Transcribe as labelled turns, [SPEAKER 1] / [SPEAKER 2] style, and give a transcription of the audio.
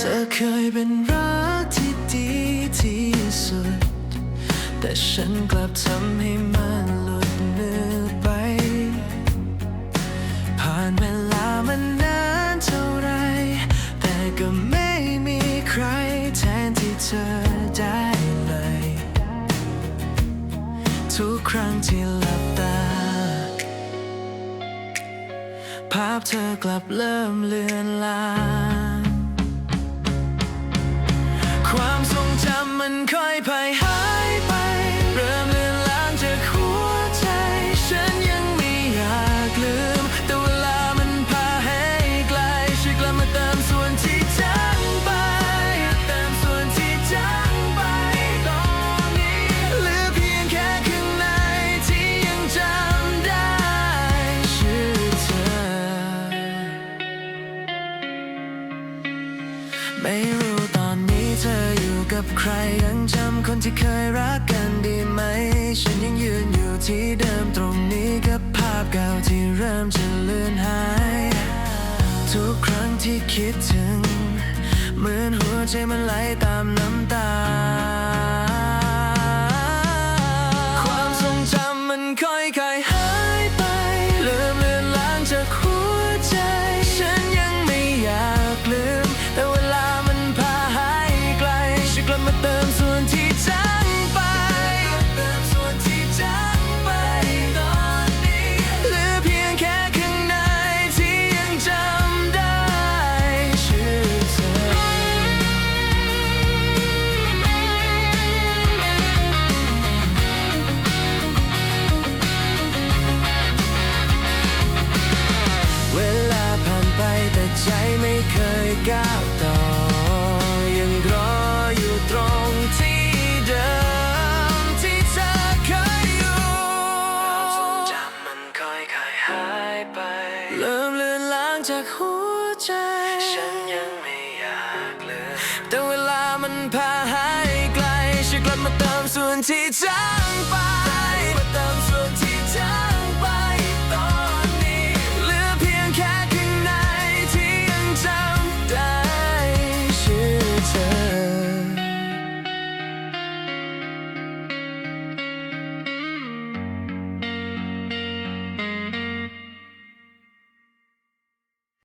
[SPEAKER 1] เธอเคยเป็นรักที่ดีที่สุด แต่ฉันกลับทำให้มันหลุดมือไป ผ่านเวลามันนานเท่าไร แต่ก็ไม่มีใครแทนที่เธอได้เลย ทุกครั้งที่หลับตา ภาพเธอกลับเริ่มเลือนลาง จำมันค่อยไปหายไป เริ่มเลือนลางจากหัวใจ ฉันยังไม่อยากลืม แต่เวลามันพาให้ไกลช่วยกลับมาเติมส่วนที่จางไป เติมส่วนที่จางไป ตอนนี้เหลือเพียงแค่ข้างในที่ยังจำได้ชื่อเธอ ไม่รู้ กับใครยังจำคนที่เคยรักกันดีไหม ฉันยังยืนอยู่ที่เดิมตรงนี้กับภาพเก่าที่เริ่มจะเลือนหาย ทุกครั้งที่คิดถึง เหมือนหัวใจมันไหลตามน้ำตา เติมส่วนที่จางไปเติมส่วนที่จางไปตอนนี้เหลือเพียงแค่ข้างในที่ยังจำได้ชื่อเธอ เวลาผ่านไปแต่ใจไม่เคยก้าว จากหัวใจ ฉันยังไม่อยากลืมแต่เวลามันพาให้ไกลช่วยกลับมาเติมส่วนที่จางไป